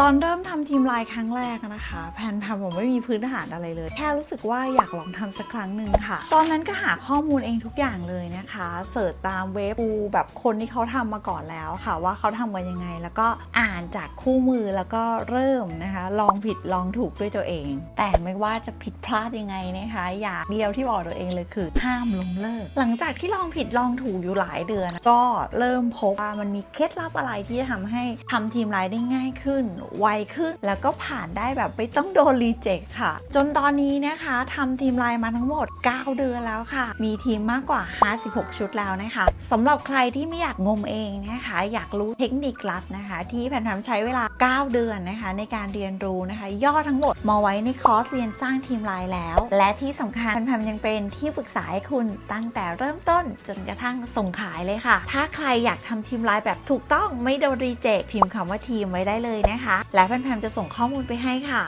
ตอนเริ่มทำทีมไลน์ครั้งแรกนะคะ แพนทำผมไม่มีพื้นฐานอะไรเลย แค่รู้สึกว่าอยากลองทำสักครั้งหนึ่งค่ะ ตอนนั้นก็หาข้อมูลเองทุกอย่างเลยนะคะเสิร์ชตามเว็บดูแบบคนที่เขาทำมาก่อนแล้วค่ะ ว่าเขาทำกันยังไง แล้วก็อ่านจากคู่มือแล้วก็เริ่มนะคะ ลองผิดลองถูกด้วยตัวเอง แต่ไม่ว่าจะผิดพลาดยังไงนะคะ อยากเดียวที่บอกตัวเองเลยคือห้ามล้มเลิก หลังจากที่ลองผิดลองถูกอยู่หลายเดือน ก็เริ่มพบว่ามันมีเคล็ดลับอะไรที่จะทำให้ทำทีมไลน์ได้ง่ายขึ้นไวขึ้น แล้วก็ผ่านได้แบบไม่ต้องโดนรีเจ็คค่ะ จนตอนนี้นะคะทำทีมไลน์มาทั้งหมด 9 เดือนแล้วค่ะ มีทีมมากกว่า 56 ชุดแล้วนะคะสำหรับใครที่ไม่อยากงมเองนะคะ อยากรู้เทคนิคลับนะคะ ที่แพนทำใช้เวลา 9 เดือนนะคะ ในการเรียนรู้นะคะ ย่อทั้งหมดมาไว้ในคอร์สเรียนสร้างทีมไลน์แล้ว และที่สำคัญแพนทำยังเป็นที่ปรึกษาให้คุณตั้งแต่เริ่มต้นจนกระทั่งส่งขายเลยค่ะ ถ้าใครอยากทำทีมไลน์แบบถูกต้องไม่โดนรีเจ็คพิมพ์คำว่าทีมไว้ได้เลยนะคะและแพนแพมจะส่งข้อมูลไปให้ค่ะ